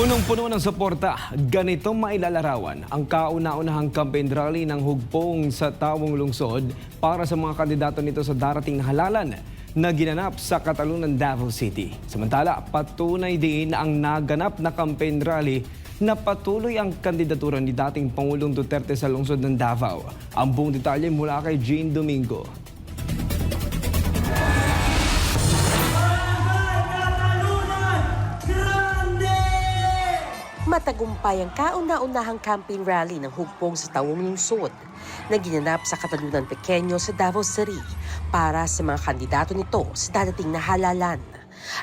Punong-puno ng suporta, ganito mailalarawan ang kauna-unahang campaign rally ng hugpong sa Tawong Lungsod para sa mga kandidato nito sa darating na halalan na ginanap sa Katalunan, Davao City. Samantala, patunay din ang naganap na campaign rally na patuloy ang kandidatura ni dating Pangulong Duterte sa lungsod ng Davao. Ang buong detalye mula kay Jean Domingo. Matagumpay ang kauna-unahang campaign rally ng hugpong sa Tawong Lungsod na ginanap sa Katalunan Pequeño sa Davao City para sa mga kandidato nito sa dadating na halalan.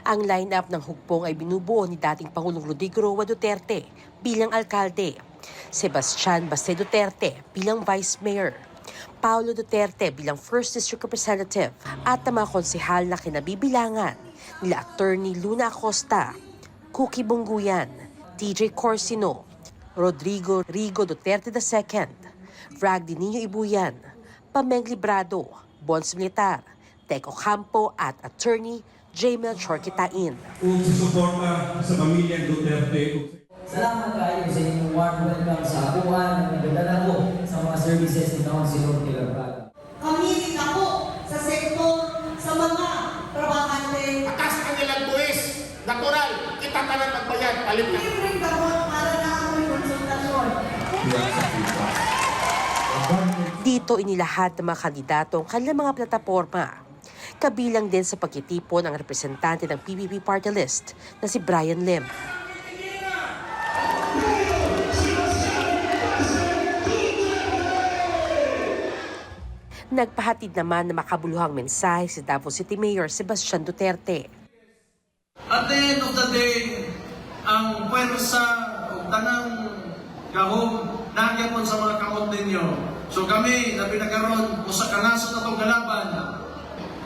Ang line-up ng hugpong ay binubuo ni dating Pangulong Rodrigo Duterte bilang alkalde, Sebastian Baste Duterte bilang vice mayor, Paulo Duterte bilang First District Representative at ang mga konsehal na kinabibilangan nila Attorney Luna Acosta, Cookie Bungguyan, DJ Corsino, Rodrigo Rigo Duterte II, Frag Dinino Ibuyan, Pameng Librado, Bons Militar, Teco Campo at Attorney J. Melchor Kitain. kung susuporta sa pamilyang Duterte. Salamat kayo sa inyong warm welcome sa apuan at nagdadala ko sa mga services ni Councilor Taylor Prada. Kami din ako sa sektor sa mga trabahante. Atas kanilang buwis, natural, kita tanan magbayad, palit na. Dito inilahat ng mga kandidato ang kanilang mga plataforma. Kabilang din sa pagkitipon ang representante ng PBB party list na si Brian Lim. Nagpahatid naman ng makabuluhang mensahe si Davao City Mayor Sebastian Duterte. At the end of the day, ang pwersa o tanang kahom nagyapon sa mga kamot ninyo. So kami na pinagkaroon o sa kanaso na itong galaban,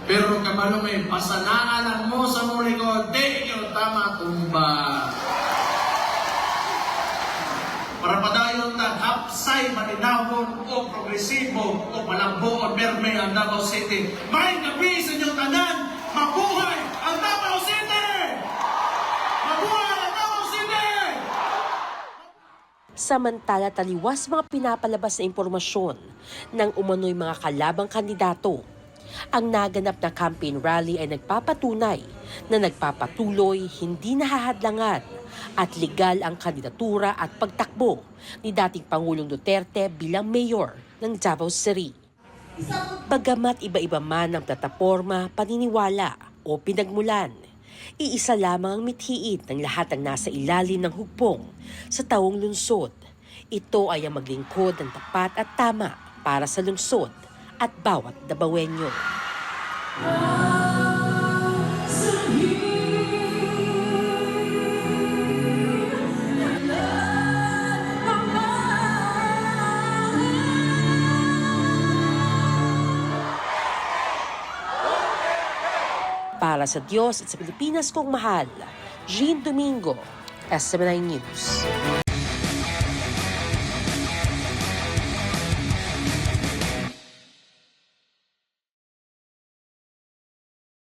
pero kabalo may pasanaan ang mo sa mong likod, di yun tama tumba. Para padayon ta hapsay maninahon o progresibo o palambo o berme ang Davao City. May gabi sa inyong tanan, mabuhay ang Davao City! Mabuhay ang Davao City! Samantala taliwas mga pinapalabas na impormasyon ng umano'y mga kalabang kandidato. Ang naganap na campaign rally ay nagpapatunay na nagpapatuloy, hindi nahahadlangan at legal ang kandidatura at pagtakbo ni dating Pangulong Duterte bilang mayor ng Davao City. Bagamat iba-iba man ang plataforma, paniniwala o pinagmulan, iisa lamang ang mithiit ng lahat ng nasa ilalim ng hugpong sa taong lungsod. Ito ay ang maglingkod ng tapat at tama para sa lungsod at bawat dabawenyo. Para sa Diyos at sa Pilipinas kong mahal, Jean Domingo, SM9 News.